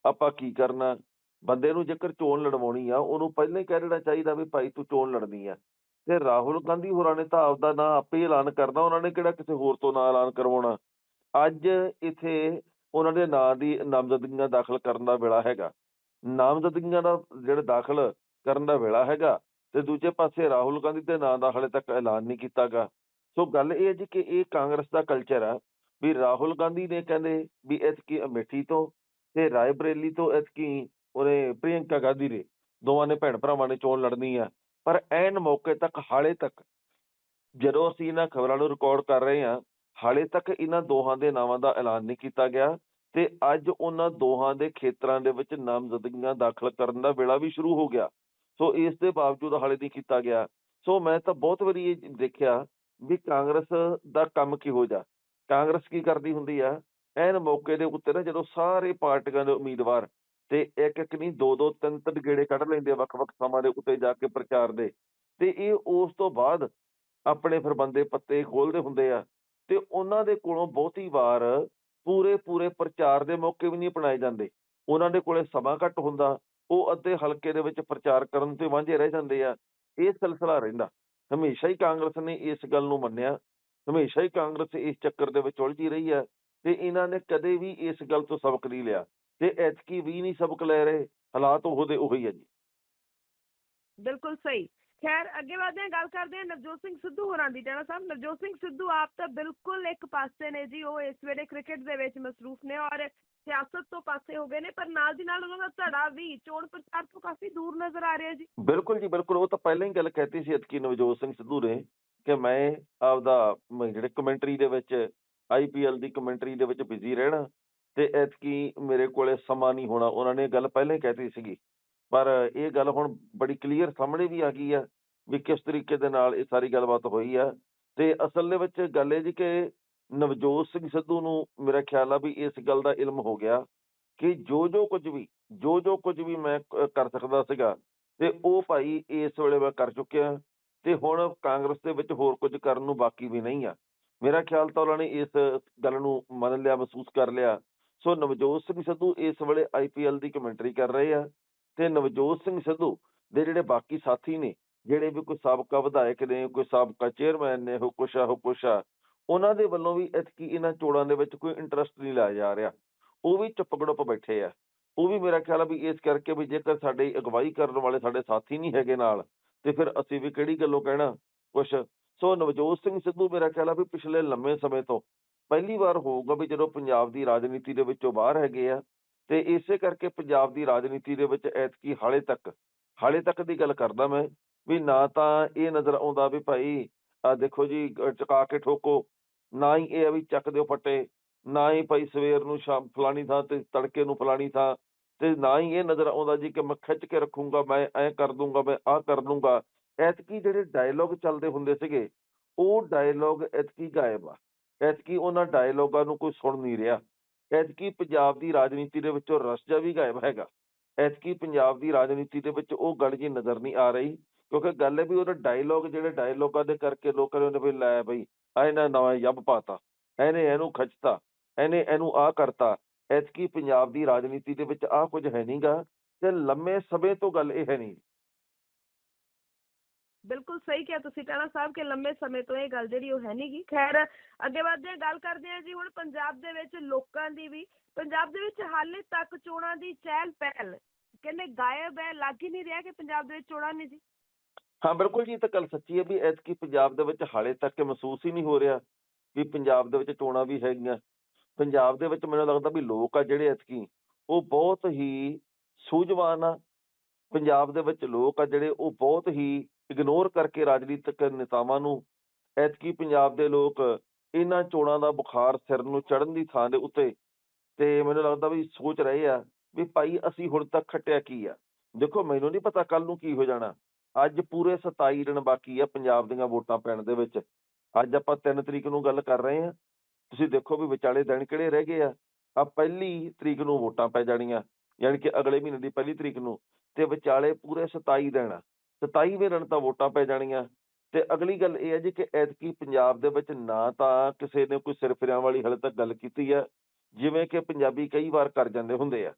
ਆਪਾਂ ਕੀ ਕਰਨਾ? ਬੰਦੇ ਨੂੰ ਜੇਕਰ ਚੋਣ ਲੜਵਾਉਣੀ ਆ, ਉਹਨੂੰ ਪਹਿਲਾਂ ਹੀ ਕਹਿ ਦੇਣਾ ਚਾਹੀਦਾ ਵੀ ਭਾਈ ਤੂੰ ਚੋਣ ਲੜਨੀ ਆ। ਤੇ ਰਾਹੁਲ ਗਾਂਧੀ ਹੋਰਾਂ ਨੇ ਤਾਂ ਆਪਦਾ ਨਾਂ ਆਪੇ ਐਲਾਨ ਕਰਨਾ, ਉਹਨਾਂ ਨੇ ਕਿਹੜਾ ਕਿਸੇ ਹੋਰ ਤੋਂ ਨਾਂ ਐਲਾਨ ਕਰਵਾਉਣਾ? ਅੱਜ ਇੱਥੇ ਉਹਨਾਂ ਦੇ ਨਾਂ ਦੀ ਨਾਮਜ਼ਦਗੀਆਂ ਦਾਖਲ ਕਰਨ ਦਾ ਵੇਲਾ ਹੈਗਾ। ਨਾਮਜ਼ਦਗੀਆਂ ਦਾ ਜਿਹੜਾ ਦਾਖਲ ਕਰਨ ਦਾ ਵੇਲਾ ਹੈਗਾ ਤੇ ਦੂਜੇ ਪਾਸੇ ਰਾਹੁਲ ਗਾਂਧੀ ਦੇ ਨਾਂ ਦਾ ਹਾਲੇ ਤੱਕ ਐਲਾਨ ਨਹੀਂ ਕੀਤਾਗਾ। ਸੋ ਗੱਲ ਇਹ ਹੈ ਜੀ ਕਿ ਇਹ ਕਾਂਗਰਸ ਦਾ ਕਲਚਰ ਆ ਵੀ ਰਾਹੁਲ ਗਾਂਧੀ ਨੇ ਕਹਿੰਦੇ ਵੀ ਇਤਕੀ ਅਮੇਠੀ ਤੋਂ ਤੇ ਰਾਏਬਰੇਲੀ ਤੋਂ ਇਤਕੀ ਉਹਨੇ ਪ੍ਰਿਯੰਕਾ ਗਾਂਧੀ ਨੇ, ਦੋਵਾਂ ਨੇ ਭੈਣ ਭਰਾਵਾਂ ਨੇ ਚੋਣ ਲੜਨੀ ਆ। ਪਰ ਐਨ ਮੌਕੇ ਤੱਕ ਹਾਲੇ ਤੱਕ ਜਦੋਂ ਅਸੀਂ ਇਹਨਾਂ ਖਬਰਾਂ ਨੂੰ ਰਿਕਾਰਡ ਕਰ ਰਹੇ ਹਾਂ, ਹਾਲੇ ਤੱਕ ਇਹਨਾਂ ਦੋਹਾਂ ਦੇ ਨਾਵਾਂ ਦਾ ਐਲਾਨ ਨਹੀਂ ਕੀਤਾ ਗਿਆ ਤੇ ਅੱਜ ਉਹਨਾਂ ਦੋਹਾਂ ਦੇ ਖੇਤਰਾਂ ਦੇ ਵਿੱਚ ਨਾਮਜ਼ਦਗੀਆਂ ਦਾਖਲ ਕਰਨ ਦਾ ਵੇਲਾ ਵੀ ਸ਼ੁਰੂ ਹੋ ਗਿਆ। ਸੋ ਇਸ ਦੇ ਬਾਵਜੂਦ ਹਾਲੇ ਨਹੀਂ ਕੀਤਾ ਗਿਆ। ਸੋ ਮੈਂ ਤਾਂ ਬਹੁਤ ਵਾਰੀ ਇਹ ਦੇਖਿਆ ਵੀ ਕਾਂਗਰਸ ਦਾ ਕੰਮ ਕਿਹੋ ਜਿਹਾ। ਕਾਂਗਰਸ ਕੀ ਕਰਦੀ ਹੁੰਦੀ ਆ? ਐਨ ਮੌਕੇ ਦੇ ਉੱਤੇ ਨਾ ਜਦੋਂ ਸਾਰੇ ਪਾਰਟੀਆਂ ਦੇ ਉਮੀਦਵਾਰ ਤੇ ਇੱਕ ਇੱਕ ਨਹੀਂ, ਦੋ ਦੋ, ਤਿੰਨ ਤਿੰਨ ਗੇੜੇ ਕੱਢ ਲੈਂਦੇ ਆ ਵੱਖ-ਵੱਖ ਸਮਾਂ ਦੇ ਉੱਤੇ ਜਾ ਕੇ ਪ੍ਰਚਾਰ ਦੇ। ਤੇ ਇਹ ਉਸ ਤੋਂ ਬਾਅਦ ਆਪਣੇ ਫਿਰ ਬੰਦੇ ਪੱਤੇ ਖੋਲਦੇ ਹੁੰਦੇ ਆ ਤੇ ਉਹਨਾਂ ਦੇ ਕੋਲੋਂ ਬਹੁਤੀ ਵਾਰ ਪੂਰੇ ਪੂਰੇ ਪ੍ਰਚਾਰ ਦੇ ਮੌਕੇ ਵੀ ਨਹੀਂ ਅਪਣਾਏ ਜਾਂਦੇ। ਉਹਨਾਂ ਦੇ ਕੋਲੇ ਸਮਾਂ ਘੱਟ ਹੁੰਦਾ, ਉਹ ਅੱਧੇ ਹਲਕੇ ਦੇ ਵਿੱਚ ਪ੍ਰਚਾਰ ਕਰਨ ਤੇ ਵਾਂਝੇ ਰਹਿ ਜਾਂਦੇ ਆ। ਇਹ ਸਿਲਸਿਲਾ ਰਹਿੰਦਾ। ਹਮੇਸ਼ਾ ਹੀ ਕਾਂਗਰਸ ਨੇ ਇਸ ਗੱਲ ਨੂੰ ਮੰਨਿਆ। ਹਮੇਸ਼ਾ ਹੀ ਕਾਂਗਰਸ ਇਸ ਚੱਕਰ ਦੇ ਵਿੱਚ ਉਲਝੀ ਰਹੀ ਹੈ ਤੇ ਇਹਨਾਂ ਨੇ ਕਦੇ ਵੀ ਇਸ ਗੱਲ ਤੋਂ ਸਬਕ ਨਹੀਂ ਲਿਆ। ਤੇ ਐਤਕੀ ਵੀ ਨਹੀਂ ਸਬਕ ਲੈ ਰਹੇ ਹਾਲਾਤ ਉਹੋ ਦੇ ਉਹੀ ਹੈ ਜੀ। ਬਿਲਕੁਲ ਸਹੀ। ਖੈਰ ਅੱਗੇ ਵਧਦੇ ਹਾਂ ਗੱਲ ਕਰਦੇ ਹਾਂ ਨਵਜੋਤ ਸਿੰਘ ਸਿੱਧੂ ਹੋਰਾਂ ਦੀ। ਟਾਣਾ ਸਾਹਿਬ ਨਵਜੋਤ ਸਿੰਘ ਸਿੱਧੂ ਆਪ ਤਾਂ ਬਿਲਕੁਲ ਇੱਕ ਪਾਸੇ ਨੇ ਜੀ ਉਹ ਇਸ ਵੇਲੇ ਕ੍ਰਿਕਟ ਦੇ ਵਿੱਚ ਮਸਰੂਫ ਨੇ ਔਰ ਸਿਆਸਤ ਤੋਂ ਪਾਸੇ ਹੋ ਗਏ ਨੇ ਪਰ ਨਾਲ ਦੀ ਨਾਲ ਉਹਨਾਂ ਦਾ ਧੜਾ ਵੀ ਚੋਣ ਪ੍ਰਚਾਰ ਤੋਂ ਕਾਫੀ ਦੂਰ ਨਜ਼ਰ ਆ ਰਿਹਾ ਜੀ। ਬਿਲਕੁਲ ਜੀ ਬਿਲਕੁਲ। ਉਹ ਤਾਂ ਪਹਿਲਾਂ ਹੀ ਗੱਲ ਕਹਿਤੀ ਸੀ ਐਤਕੀ ਨਵਜੋਤ ਸਿੰਘ ਸਿੱਧੂ ਨੇ ਕਿ ਮੈਂ ਆਪਦਾ ਜਿਹੜੇ ਕਮੈਂਟਰੀ ਦੇ ਵਿੱਚ ਆਈਪੀਐਲ ਦੀ ਕਮੈਂਟਰੀ ਦੇ ਵਿੱਚ ਬਿਜ਼ੀ ਰਹਿਣਾ। ਤੇ ਐਤਕੀ ਮੇਰੇ ਕੋਲੇ ਸਮਾਂ ਨਹੀਂ ਹੋਣਾ, ਉਹਨਾਂ ਨੇ ਇਹ ਗੱਲ ਪਹਿਲਾਂ ਹੀ ਕਹਿਤੀ ਸੀਗੀ। ਪਰ ਇਹ ਗੱਲ ਹੁਣ ਬੜੀ ਕਲੀਅਰ ਸਾਹਮਣੇ ਵੀ ਆ ਗਈ ਆ ਵੀ ਕਿਸ ਤਰੀਕੇ ਦੇ ਨਾਲ ਇਹ ਸਾਰੀ ਗੱਲਬਾਤ ਹੋਈ ਆ। ਤੇ ਅਸਲ ਦੇ ਵਿੱਚ ਗੱਲ ਇਹ ਜੀ ਕਿ ਨਵਜੋਤ ਸਿੰਘ ਸਿੱਧੂ ਨੂੰ ਮੇਰਾ ਖਿਆਲ ਆ ਵੀ ਇਸ ਗੱਲ ਦਾ ਇਲਮ ਹੋ ਗਿਆ ਕਿ ਜੋ ਜੋ ਕੁਝ ਵੀ, ਜੋ ਜੋ ਕੁਝ ਵੀ ਮੈਂ ਕਰ ਸਕਦਾ ਸੀਗਾ ਤੇ ਉਹ ਭਾਈ ਇਸ ਵੇਲੇ ਮੈਂ ਕਰ ਚੁੱਕਿਆ ਤੇ ਹੁਣ ਕਾਂਗਰਸ ਦੇ ਵਿੱਚ ਹੋਰ ਕੁਝ ਕਰਨ ਨੂੰ ਬਾਕੀ ਵੀ ਨਹੀਂ ਆ। ਮੇਰਾ ਖਿਆਲ ਤਾਂ ਉਹਨਾਂ ਨੇ ਇਸ ਗੱਲ ਨੂੰ ਮੰਨ ਲਿਆ, ਮਹਿਸੂਸ ਕਰ ਲਿਆ ਸੋ ਨਵਜੋਤ ਸਿੰਘ ਸਿੱਧੂ ਇਸ ਵੇਲੇ ਆਈਪੀਐਲ ਦੀ ਕਮੈਂਟਰੀ ਕਰ ਰਹੇ ਆ ਤੇ ਨਵਜੋਤ ਸਿੰਘ ਸਿੱਧੂ ਦੇ ਜਿਹੜੇ ਬਾਕੀ ਸਾਥੀ ਨੇ, ਜਿਹੜੇ ਵੀ ਕੋਈ ਸਾਬਕਾ ਵਿਧਾਇਕ ਨੇ, ਕੋਈ ਸਾਬਕਾ ਚੇਅਰਮੈਨ ਨੇ, ਉਹ ਕੁਛ ਆ, ਉਹ ਕੁਛ ਆ, ਉਹਨਾਂ ਦੇ ਵੱਲੋਂ ਵੀ ਇਤਕੀ ਇਹਨਾਂ ਚੋਣਾਂ ਦੇ ਵਿੱਚ ਕੋਈ ਇੰਟਰਸਟ ਨਹੀਂ ਲਾਇਆ ਜਾ ਰਿਹਾ। ਉਹ ਵੀ ਚੁੱਪ ਗੜੁੱਪ ਬੈਠੇ ਆ। ਉਹ ਵੀ ਮੇਰਾ ਖਿਆਲ ਆ ਵੀ ਇਸ ਕਰਕੇ ਵੀ ਜੇਕਰ ਸਾਡੇ ਅਗਵਾਈ ਕਰਨ ਵਾਲੇ ਸਾਡੇ ਸਾਥੀ ਨਹੀਂ ਹੈਗੇ ਨਾਲ, ਤੇ ਫਿਰ ਅਸੀਂ ਵੀ ਕਿਹੜੀ ਗੱਲੋਂ ਕਹਿਣਾ? ਕੁਛ। ਸੋ ਨਵਜੋਤ ਸਿੰਘ ਸਿੱਧੂ ਮੇਰਾ ਖਿਆਲ ਆ ਵੀ ਪਿਛਲੇ ਲੰਮੇ ਸਮੇਂ ਤੋਂ ਪਹਿਲੀ ਵਾਰ ਹੋਊਗਾ ਵੀ ਜਦੋਂ ਪੰਜਾਬ ਦੀ ਰਾਜਨੀਤੀ ਦੇ ਵਿੱਚੋਂ ਬਾਹਰ ਹੈਗੇ ਆ, ਤੇ ਇਸੇ ਕਰਕੇ ਪੰਜਾਬ ਦੀ ਰਾਜਨੀਤੀ ਦੇ ਵਿੱਚ ਐਤਕੀ ਹਾਲੇ ਤੱਕ ਹਾਲੇ ਤੱਕ ਦੀ ਗੱਲ ਕਰਦਾ ਮੈਂ, ਵੀ ਨਾ ਤਾਂ ਇਹ ਨਜ਼ਰ ਆਉਂਦਾ ਵੀ ਭਾਈ ਆ ਦੇਖੋ ਜੀ ਚਕਾ ਕੇ ਠੋਕੋ, ਨਾ ਹੀ ਇਹ ਆ ਵੀ ਚੱਕ ਦਿਓ ਫੱਟੇ, ਨਾ ਹੀ ਭਾਈ ਸਵੇਰ ਨੂੰ ਸ਼ਾਮ ਫਲਾਣੀ ਥਾਂ ਤੇ ਤੜਕੇ ਨੂੰ ਫਲਾਣੀ ਥਾਂ, ਤੇ ਨਾ ਹੀ ਇਹ ਨਜ਼ਰ ਆਉਂਦਾ ਜੀ ਕਿ ਮੈਂ ਖਿੱਚ ਕੇ ਰੱਖੂੰਗਾ, ਮੈਂ ਐ ਕਰ ਦੂੰਗਾ, ਮੈਂ ਆਹ ਕਰ ਦੂੰਗਾ। ਐਤਕੀ ਜਿਹੜੇ ਡਾਇਲੋਗ ਚੱਲਦੇ ਹੁੰਦੇ ਸੀਗੇ, ਉਹ ਡਾਇਲੋਗ ਐਤਕੀ ਗਾਇਬ ਆ। ਐਤਕੀ ਉਹਨਾਂ ਡਾਇਲੋਗਾਂ ਨੂੰ ਕੋਈ ਸੁਣ ਨਹੀਂ ਰਿਹਾ। ਐਤਕੀ ਪੰਜਾਬ ਦੀ ਰਾਜਨੀਤੀ ਦੇ ਵਿੱਚੋਂ ਰਸ ਜਿਹਾ ਵੀ ਗਾਇਬ ਹੈਗਾ। ਐਤਕੀ ਪੰਜਾਬ ਦੀ ਰਾਜਨੀਤੀ ਦੇ ਵਿੱਚ ਉਹ ਗੱਲ ਜੀ ਨਜ਼ਰ ਨਹੀਂ ਆ ਰਹੀ, ਕਿਉਂਕਿ ਗੱਲ ਹੈ ਵੀ ਉਹਦੇ ਡਾਇਲੋਗ ਜਿਹੜੇ ਡਾਇਲੋਗਾਂ ਦੇ ਕਰਕੇ ਲੋਕਾਂ ਨੇ ਉਹਨੇ ਵੀ ਲੈ ਬਈ ਆ ਇਹਨਾਂ ਨਵਾਂ ਯੱਬ ਪਾਤਾ। ਇਹਨੇ ਇਹਨੂੰ ਖਿੱਚਤਾ, ਇਹਨੇ ਇਹਨੂੰ ਆ ਕਰਤਾ। ਐਤਕੀ ਪੰਜਾਬ ਦੀ ਰਾਜਨੀਤੀ ਦੇ ਵਿੱਚ ਆ ਕੁਝ ਹੈ ਨਹੀਂਗਾ ਤੇ ਲੰਮੇ ਸਮੇਂ ਤੋਂ ਗੱਲ ਇਹ ਹੈ ਨਹੀਂ ਬਿਲਕੁਲ ਸਹੀ ਕਿਹਾ ਤੁਸੀਂ ਟਾਣਾ ਸਾਹਿਬ, ਕਿ ਲੰਮੇ ਸਮੇਂ ਤੋਂ ਇਹ ਗੱਲ ਜਿਹੜੀ ਉਹ ਹੈ ਨਹੀਂਗੀ ਖੈਰ, ਅੱਗੇ ਵਧਦੇ ਹਾਂ ਗੱਲ ਕਰਦੇ ਹਾਂ ਜੀ, ਹੁਣ ਪੰਜਾਬ ਦੇ ਵਿੱਚ ਲੋਕਾਂ ਦੀ ਵੀ, ਪੰਜਾਬ ਦੇ ਵਿੱਚ ਹਾਲੇ ਤੱਕ ਚੋਣਾਂ ਦੀ ਚਹਿਲ ਪਹਿਲ ਕਹਿੰਦੇ ਗਾਇਬ ਹੈ, ਲੱਗ ਹੀ ਨਹੀਂ ਰਿਹਾ ਕਿ ਪੰਜਾਬ ਦੇ ਵਿੱਚ ਚੋਣਾਂ ਨਹੀਂ ਜੀ। ਹਾਂ, ਬਿਲਕੁਲ ਜੀ, ਇਹ ਤਾਂ ਗੱਲ ਸੱਚੀ ਹੈ ਵੀ ਐਤਕੀ ਪੰਜਾਬ ਦੇ ਵਿੱਚ ਹਾਲੇ ਤੱਕ ਮਹਿਸੂਸ ਹੀ ਨਹੀਂ ਹੋ ਰਿਹਾ ਵੀ ਪੰਜਾਬ ਦੇ ਵਿੱਚ ਚੋਣਾਂ ਵੀ ਹੈਗੀਆਂ। ਪੰਜਾਬ ਦੇ ਵਿੱਚ ਮੈਨੂੰ ਲੱਗਦਾ ਵੀ ਲੋਕ ਆ ਜਿਹੜੇ ਐਤਕੀ, ਉਹ ਬਹੁਤ ਹੀ ਸੂਝਵਾਨ ਆ। ਪੰਜਾਬ ਦੇ ਵਿੱਚ ਲੋਕ ਆ ਜਿਹੜੇ ਉਹ ਬਹੁਤ ਹੀ ਇਗਨੋਰ ਕਰਕੇ ਰਾਜਨੀਤਿਕ ਨੇਤਾਵਾਂ ਨੂੰ, ਐਤਕੀ ਪੰਜਾਬ ਦੇ ਲੋਕ ਇਹਨਾਂ ਚੋਣਾਂ ਦਾ ਬੁਖਾਰ ਸਿਰ ਨੂੰ ਚੜ੍ਹਨ ਦੀ ਥਾਂ ਦੇ ਉੱਤੇ, ਤੇ ਮੈਨੂੰ ਲੱਗਦਾ ਵੀ ਸੋਚ ਰਹੇ ਆ ਵੀ ਭਾਈ ਅਸੀਂ ਹੁਣ ਤੱਕ ਖੱਟਿਆ ਕੀ ਆ? ਦੇਖੋ ਮੈਨੂੰ ਨਹੀਂ ਪਤਾ ਕੱਲ ਨੂੰ ਕੀ ਹੋ ਜਾਣਾ। ਅੱਜ ਪੂਰੇ 27 ਦਿਨ ਬਾਕੀ ਆ ਪੰਜਾਬ ਦੀਆਂ ਵੋਟਾਂ ਪੈਣ ਦੇ ਵਿੱਚ। ਅੱਜ ਆਪਾਂ 3 ਤਰੀਕ ਨੂੰ ਗੱਲ ਕਰ ਰਹੇ ਹਾਂ ਤੁਸੀਂ ਦੇਖੋ ਵੀ ਵਿਚਾਲੇ ਦਿਨ ਕਿਹੜੇ ਰਹਿ ਗਏ ਆ। ਆ ਪਹਿਲੀ ਤਰੀਕ ਨੂੰ ਵੋਟਾਂ ਪੈ ਜਾਣੀਆਂ, ਯਾਨੀ ਕਿ ਅਗਲੇ ਮਹੀਨੇ ਦੀ ਪਹਿਲੀ ਤਰੀਕ ਨੂੰ, ਤੇ ਵਿਚਾਲੇ ਪੂਰੇ 27 ਦਿਨ ਆ 27ਵੇਂ ਦਿਨ ਤਾਂ ਵੋਟਾਂ ਪੈ ਜਾਣੀਆਂ। ਤੇ ਅਗਲੀ ਗੱਲ ਇਹ ਹੈ ਜੀ ਕਿ ਐਤਕੀ ਪੰਜਾਬ ਦੇ ਵਿੱਚ ਨਾ ਤਾਂ ਕਿਸੇ ਨੇ ਕੋਈ ਸਿਰ ਫਿਰਿਆਂ ਵਾਲੀ ਹਲੇ ਤੱਕ ਗੱਲ ਕੀਤੀ ਹੈ ਜਿਵੇਂ ਕਿ ਪੰਜਾਬੀ ਕਈ ਵਾਰ ਕਰ ਜਾਂਦੇ ਹੁੰਦੇ ਆ।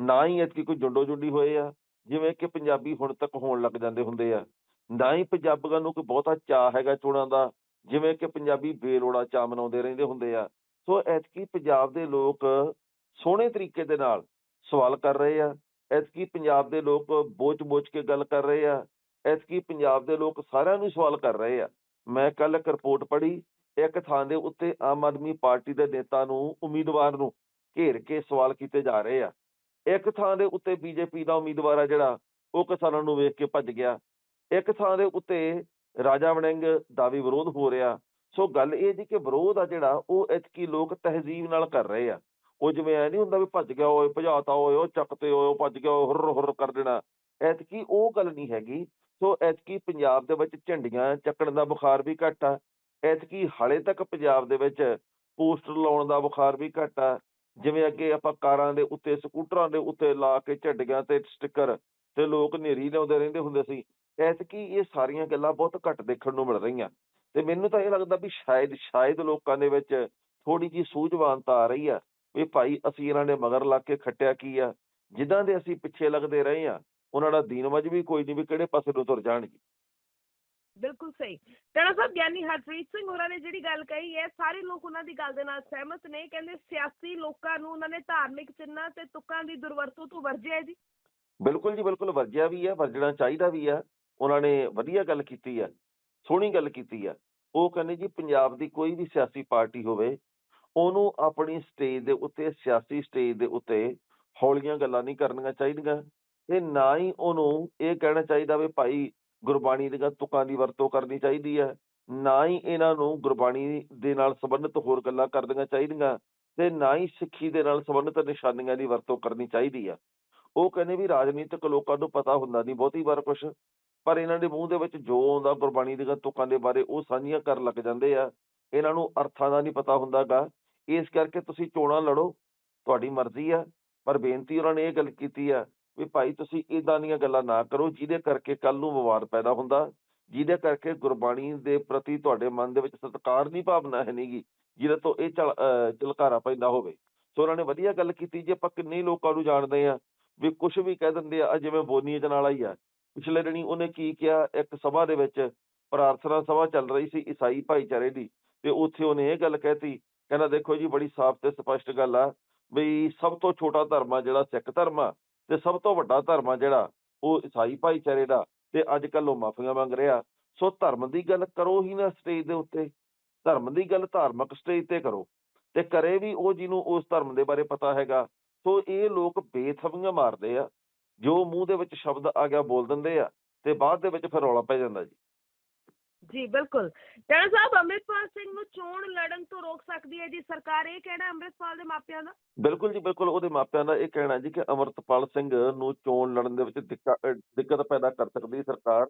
ਨਾ ਹੀ ਐਤਕੀ ਕੋਈ ਜੁੰਡੋ ਜੁੰਡੀ ਹੋਏ ਆ, ਜਿਵੇਂ ਕਿ ਪੰਜਾਬੀ ਹੁਣ ਤੱਕ ਹੋਣ ਲੱਗ ਜਾਂਦੇ ਹੁੰਦੇ ਆ। ਨਾ ਹੀ ਪੰਜਾਬੀਆਂ ਨੂੰ ਕੋਈ ਬਹੁਤਾ ਚਾਅ ਹੈਗਾ ਚੋਣਾਂ ਦਾ, ਜਿਵੇਂ ਕਿ ਪੰਜਾਬੀ ਬੇਲੋੜਾ ਚਾਅ ਮਨਾਉਂਦੇ ਰਹਿੰਦੇ ਹੁੰਦੇ ਆ। ਸੋ ਐਤਕੀ ਪੰਜਾਬ ਦੇ ਲੋਕ ਸੋਹਣੇ ਤਰੀਕੇ ਦੇ ਨਾਲ ਸਵਾਲ ਕਰ ਰਹੇ ਆ। ਐਤਕੀ ਪੰਜਾਬ ਦੇ ਲੋਕ ਬੋਚ-ਬੋਚ ਕੇ ਗੱਲ ਕਰ ਰਹੇ ਆ। ਐਤਕੀ ਪੰਜਾਬ ਦੇ ਲੋਕ ਸਾਰਿਆਂ ਨੂੰ ਸਵਾਲ ਕਰ ਰਹੇ ਆ। ਮੈਂ ਕੱਲ ਇੱਕ ਰਿਪੋਰਟ ਪੜ੍ਹੀ ਇੱਕ ਥਾਂ ਦੇ ਉੱਤੇ ਆਮ ਆਦਮੀ ਪਾਰਟੀ ਦੇ ਨੇਤਾ ਨੂੰ ਉਮੀਦਵਾਰ ਨੂੰ ਘੇਰ ਕੇ ਸਵਾਲ ਕੀਤੇ ਜਾ ਰਹੇ ਆ। ਇੱਕ ਥਾਂ ਦੇ ਉੱਤੇ ਬੀਜੇਪੀ ਦਾ ਉਮੀਦਵਾਰ ਆ ਜਿਹੜਾ ਉਹ ਕਿਸਾਨਾਂ ਨੂੰ ਵੇਖ ਕੇ ਭੱਜ ਗਿਆ। ਇੱਕ ਥਾਂ ਦੇ ਉੱਤੇ ਰਾਜਾ ਵੜਿੰਗ ਦਾ ਵੀ ਵਿਰੋਧ ਹੋ ਰਿਹਾ। ਸੋ ਗੱਲ ਇਹ ਜੀ ਕਿ ਵਿਰੋਧ ਆ ਜਿਹੜਾ ਉਹ ਐਤਕੀ ਲੋਕ ਤਹਿਜ਼ੀਬ ਨਾਲ ਕਰ ਰਹੇ ਆ। ਉਹ ਜਿਵੇਂ ਐ ਨਹੀਂ ਹੁੰਦਾ ਵੀ ਭੱਜ ਗਿਆ ਓਏ ਭਜਾਤਾ ਓਏ ਉਹ ਚੱਕਤੇ ਓਏ ਉਹ ਭੱਜ ਗਿਆ ਓਏ, ਹੁਰ ਹੁਰ ਕਰ ਦੇਣਾ। ਐਤਕੀ ਉਹ ਗੱਲ ਨਹੀਂ ਹੈਗੀ ਸੋ ਐਤਕੀ ਪੰਜਾਬ ਦੇ ਵਿੱਚ ਝੰਡੀਆਂ ਚੱਕਣ ਦਾ ਬੁਖਾਰ ਵੀ ਘੱਟ ਆ। ਐਤਕੀ ਹਾਲੇ ਤੱਕ ਪੰਜਾਬ ਦੇ ਵਿੱਚ ਪੋਸਟਰ ਲਾਉਣ ਦਾ ਬੁਖਾਰ ਵੀ ਘੱਟ ਆ। ਜਿਵੇਂ ਅੱਗੇ ਆਪਾਂ ਕਾਰਾਂ ਦੇ ਉੱਤੇ, ਸਕੂਟਰਾਂ ਦੇ ਉੱਤੇ ਲਾ ਕੇ ਝੰਡੀਆਂ ਤੇ ਸਟicker ਤੇ ਲੋਕ ਨੇਰੀ ਲਿਆਉਂਦੇ ਰਹਿੰਦੇ ਹੁੰਦੇ ਸੀ। ਐਤਕੀ ਇਹ ਸਾਰੀਆਂ ਗੱਲਾਂ ਬਹੁਤ ਘੱਟ ਦੇਖਣ ਨੂੰ ਮਿਲ ਰਹੀਆਂ। ਤੇ ਮੈਨੂੰ ਤਾਂ ਇਹ ਲੱਗਦਾ ਵੀ ਸ਼ਾਇਦ ਸ਼ਾਇਦ ਲੋਕਾਂ ਦੇ ਵਿੱਚ ਥੋੜੀ ਜੀ ਸੂਝਵਾਨਤਾ ਆ ਰਹੀ ਆ ਵੀ ਭਾਈ ਅਸੀਂ ਇਹਨਾਂ ਦੇ ਮਗਰ ਲੱਗ ਕੇ ਖੱਟਿਆ ਕੀ ਆ? ਜਿੱਦਾਂ ਦੇ ਅਸੀਂ ਪਿੱਛੇ ਲੱਗਦੇ ਰਹੇ ਆ ਉਹਨਾਂ ਦਾ ਦੀਨ ਮਜ ਵੀ ਕੋਈ ਨਹੀਂ ਵੀ ਕਿਹੜੇ ਪਾਸੇ ਨੂੰ ਤੁਰ ਜਾਣਗੇ। ਬਿਲਕੁਲ ਸਹੀ। ਟਣਾ ਸਾਹਿਬ ਗਿਆਨੀ ਹਰਪ੍ਰੀਤ ਸਿੰਘ ਹੋਰਾਂ ਨੇ ਜਿਹੜੀ ਗੱਲ ਕਹੀ ਹੈ ਸਾਰੇ ਲੋਕ ਉਹਨਾਂ ਦੀ ਗੱਲ ਦੇ ਨਾਲ ਸਹਿਮਤ ਨੇ ਕਹਿੰਦੇ ਸਿਆਸੀ ਲੋਕਾਂ ਨੂੰ ਉਹਨਾਂ ਨੇ ਧਾਰਮਿਕ ਚਿੰਨ੍ਹਾਂ ਤੇ ਤੁਕਾਂ ਦੀ ਦੁਰਵਰਤੋਂ ਤੋਂ ਵਰਜਿਆ ਹੈ ਜੀ। ਬਿਲਕੁਲ ਜੀ ਬਿਲਕੁਲ ਵਰਜਿਆ ਵੀ ਆ ਵਰਜਣਾ ਚਾਹੀਦਾ ਵੀ ਆ ਉਹਨਾਂ ਨੇ ਵਧੀਆ ਗੱਲ ਕੀਤੀ ਆ ਸੋਹਣੀ ਗੱਲ ਕੀਤੀ ਆ ਉਹ ਕਹਿੰਦੇ ਜੀ ਪੰਜਾਬ ਦੀ ਕੋਈ ਵੀ ਸਿਆਸੀ ਪਾਰਟੀ ਹੋਵੇ ਉਹਨੂੰ ਆਪਣੀ ਸਟੇਜ ਦੇ ਉੱਤੇ ਸਿਆਸੀ ਸਟੇਜ ਦੇ ਉੱਤੇ ਹੌਲੀਆਂ ਗੱਲਾਂ ਨਹੀਂ ਕਰਨੀਆਂ ਚਾਹੀਦੀਆਂ। ਤੇ ਨਾ ਹੀ ਉਹਨੂੰ ਇਹ ਕਹਿਣਾ ਚਾਹੀਦਾ ਵੀ ਭਾਈ ਗੁਰਬਾਣੀ ਦੀਆਂ ਤੁਕਾਂ ਦੀ ਵਰਤੋਂ ਕਰਨੀ ਚਾਹੀਦੀ ਹੈ, ਨਾ ਹੀ ਇਹਨਾਂ ਨੂੰ ਗੁਰਬਾਣੀ ਦੇ ਨਾਲ ਸੰਬੰਧਿਤ ਹੋਰ ਗੱਲਾਂ ਕਰਨੀਆਂ ਚਾਹੀਦੀਆਂ ਤੇ ਨਾ ਹੀ ਸਿੱਖੀ ਦੇ ਨਾਲ ਸੰਬੰਧਿਤ ਨਿਸ਼ਾਨੀਆਂ ਦੀ ਵਰਤੋਂ ਕਰਨੀ ਚਾਹੀਦੀ ਆ। ਉਹ ਕਹਿੰਦੇ ਵੀ ਰਾਜਨੀਤਿਕ ਲੋਕਾਂ ਨੂੰ ਪਤਾ ਹੁੰਦਾ ਨਹੀਂ ਬਹੁਤੀ ਵਾਰ ਕੁਛ, ਪਰ ਇਹਨਾਂ ਦੇ ਮੂੰਹ ਦੇ ਵਿੱਚ ਜੋ ਆਉਂਦਾ ਗੁਰਬਾਣੀ ਦੀਆਂ ਤੁਕਾਂ ਦੇ ਬਾਰੇ ਉਹ ਸਾਂਝੀਆਂ ਕਰਨ ਲੱਗ ਜਾਂਦੇ ਆ। ਇਹਨਾਂ ਨੂੰ ਅਰਥਾਂ ਦਾ ਨਹੀਂ ਪਤਾ ਹੁੰਦਾਗਾ। ਇਸ ਕਰਕੇ ਤੁਸੀਂ ਚੋਣਾਂ ਲੜੋ, ਤੁਹਾਡੀ ਮਰਜ਼ੀ ਆ, ਪਰ ਬੇਨਤੀ ਉਹਨਾਂ ਨੇ ਇਹ ਗੱਲ ਕੀਤੀ ਆ ਵੀ ਭਾਈ ਤੁਸੀਂ ਇਦਾਂ ਦੀਆਂ ਗੱਲਾਂ ਨਾ ਕਰੋ, ਜਿਹਦੇ ਕਰਕੇ ਕੱਲ ਨੂੰ ਵਿਵਾਦ ਪੈਦਾ ਹੁੰਦਾ, ਜਿਹਦੇ ਕਰਕੇ ਗੁਰਬਾਣੀ ਦੇ ਪ੍ਰਤੀ ਤੁਹਾਡੇ ਮਨ ਦੇ ਵਿੱਚ ਸਤਿਕਾਰ ਦੀ ਭਾਵਨਾ ਹੈ ਨਹੀਂਗੀ ਜਿਹਦੇ ਤੋਂ ਇਹ ਝਲ, ਅਹ ਝਲਕਾਰਾ ਪੈਂਦਾ ਹੋਵੇ। ਸੋ ਉਹਨਾਂ ਨੇ ਵਧੀਆ ਗੱਲ ਕੀਤੀ, ਜੇ ਆਪਾਂ ਕਿੰਨੇ ਲੋਕਾਂ ਨੂੰ ਜਾਣਦੇ ਆ ਵੀ ਕੁਝ ਵੀ ਕਹਿ ਦਿੰਦੇ ਆ ਜਿਵੇਂ ਬੋਨੀ ਨਾਲ ਹੀ ਆ। ਪਿਛਲੇ ਦਿਨੀ ਉਹਨੇ ਕੀ ਕਿਹਾ, ਇੱਕ ਸਭਾ ਦੇ ਵਿੱਚ ਪ੍ਰਾਰਥਨਾ ਸਭਾ ਚੱਲ ਰਹੀ ਸੀ ਈਸਾਈ ਭਾਈਚਾਰੇ ਦੀ, ਤੇ ਉੱਥੇ ਉਹਨੇ ਇਹ ਗੱਲ ਕਹਿਤੀ ਕਹਿੰਦਾ ਦੇਖੋ ਜੀ ਬੜੀ ਸਾਫ਼ ਤੇ ਸਪਸ਼ਟ ਗੱਲ ਆ, ਵੀ ਸਭ ਤੋਂ ਛੋਟਾ ਧਰਮ ਆ ਜਿਹੜਾ ਸਿੱਖ ਧਰਮ ਆ ਤੇ ਸਭ ਤੋਂ ਵੱਡਾ ਧਰਮ ਆ ਜਿਹੜਾ, ਉਹ ਈਸਾਈ ਭਾਈਚਾਰੇ ਦਾ, ਤੇ ਅੱਜ ਕੱਲ ਉਹ ਮਾਫੀਆਂ ਮੰਗ ਰਿਹਾ। ਸੋ ਧਰਮ ਦੀ ਗੱਲ ਕਰੋ ਹੀ ਨਾ ਸਟੇਜ ਦੇ ਉੱਤੇ। ਧਰਮ ਦੀ ਗੱਲ ਧਾਰਮਿਕ ਸਟੇਜ ਤੇ ਕਰੋ। ਤੇ ਕਰੇ ਵੀ ਉਹ ਜਿਹਨੂੰ ਉਸ ਧਰਮ ਦੇ ਬਾਰੇ ਪਤਾ ਹੈਗਾ। ਸੋ ਇਹ ਲੋਕ ਬੇਥਵੀਆਂ ਮਾਰਦੇ ਆ। ਜੋ ਮੂੰਹ ਦੇ ਵਿੱਚ ਸ਼ਬਦ ਆ ਗਿਆ ਬੋਲ ਦਿੰਦੇ ਆ, ਤੇ ਬਾਅਦ ਦੇ ਵਿੱਚ ਫਿਰ ਰੌਲਾ ਪੈ ਜਾਂਦਾ ਜੀ। ਜੀ, ਬਿਲਕੁਲ। ਟਣਾ ਸਾਹਿਬ, ਅੰਮ੍ਰਿਤਪਾਲ ਸਿੰਘ ਨੂੰ ਚੋਣ ਲੜਨ ਤੋਂ ਰੋਕ ਸਕਦੀ ਹੈ ਜੀ? ਸਰਕਾਰ ਇਹ ਕਹਿਣਾ ਅੰਮ੍ਰਿਤਪਾਲ ਦੇ ਮਾਪਿਆਂ ਦਾ? ਬਿਲਕੁਲ ਜੀ, ਬਿਲਕੁਲ ਉਹਦੇ ਮਾਪਿਆਂ ਦਾ ਇਹ ਕਹਿਣਾ ਜੀ ਕਿ ਅਮਰਤਪਾਲ ਸਿੰਘ ਨੂੰ ਚੋਣ ਲੜਨ ਦੇ ਵਿੱਚ ਦਿੱਕਤ ਦਿੱਕਤ ਪੈਦਾ ਕਰ ਸਕਦੀ ਹੈ ਸਰਕਾਰ।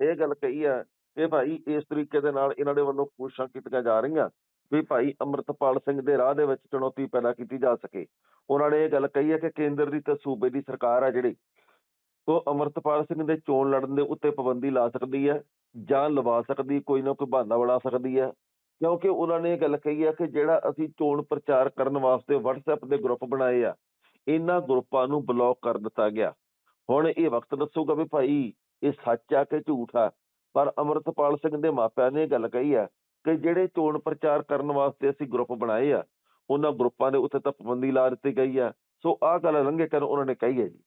ਇਹ ਗੱਲ ਕਹੀ ਹੈ ਕਿ ਭਾਈ ਇਸ ਤਰੀਕੇ ਦੇ ਨਾਲ ਇਹਨਾਂ ਦੇ ਵੱਲੋਂ ਕੋਸ਼ਿਸ਼ਾਂ ਕੀਤੀਆਂ ਜਾ ਰਹੀਆਂ ਵੀ ਭਾਈ ਅਮਰਤਪਾਲ ਸਿੰਘ ਦੇ ਰਾਹ ਦੇ ਵਿੱਚ ਚੁਣੌਤੀ ਪੈਦਾ ਕੀਤੀ ਜਾ ਸਕੇ। ਉਹਨਾਂ ਨੇ ਇਹ ਗੱਲ ਕਹੀ ਹੈ ਕਿ ਕੇਂਦਰ ਦੀ ਤੇ ਸੂਬੇ ਦੀ ਸਰਕਾਰ ਆ ਜਿਹੜੀ, ਉਹ ਅਮਰਤਪਾਲ ਸਿੰਘ ਦੇ ਚੋਣ ਲੜਨ ਦੇ ਉੱਤੇ ਪਾਬੰਦੀ ਲਾ ਸਕਦੀ ਹੈ। ਜਾਂ ਲਵਾ ਸਕਦੀ, ਕੋਈ ਨਾ ਕੋਈ ਬਹਾਨਾ ਬਣਾ ਸਕਦੀ ਹੈ। ਕਿਉਂਕਿ ਉਹਨਾਂ ਨੇ ਇਹ ਗੱਲ ਕਹੀ ਹੈ ਕਿ ਜਿਹੜਾ ਅਸੀਂ ਚੋਣ ਪ੍ਰਚਾਰ ਕਰਨ ਵਾਸਤੇ WhatsApp ਦੇ ਗਰੁੱਪ ਬਣਾਏ ਆ, ਇਹਨਾਂ ਗਰੁੱਪਾਂ ਨੂੰ ਬਲੌਕ ਕਰ ਦਿੱਤਾ ਗਿਆ। ਹੁਣ ਇਹ ਵਕਤ ਦੱਸੂਗਾ ਵੀ ਭਾਈ, ਇਹ ਸੱਚ ਆ ਕਿ ਝੂਠ ਆ? ਪਰ ਅਮਰਤਪਾਲ ਸਿੰਘ ਦੇ ਮਾਪਿਆਂ ਨੇ ਇਹ ਗੱਲ ਕਹੀ ਆ ਕਿ ਜਿਹੜੇ ਚੋਣ ਪ੍ਰਚਾਰ ਕਰਨ ਵਾਸਤੇ ਅਸੀਂ ਗਰੁੱਪ ਬਣਾਏ ਆ, ਉਹਨਾਂ ਗਰੁੱਪਾਂ ਦੇ ਉੱਤੇ ਤਾਂ ਪਾਬੰਦੀ ਲਾ ਦਿੱਤੀ ਗਈ ਆ। ਸੋ ਆਹ ਗੱਲ ਲੰਘੇ ਕਰ ਉਹਨਾਂ ਨੇ ਕਹੀ ਹੈ ਜੀ।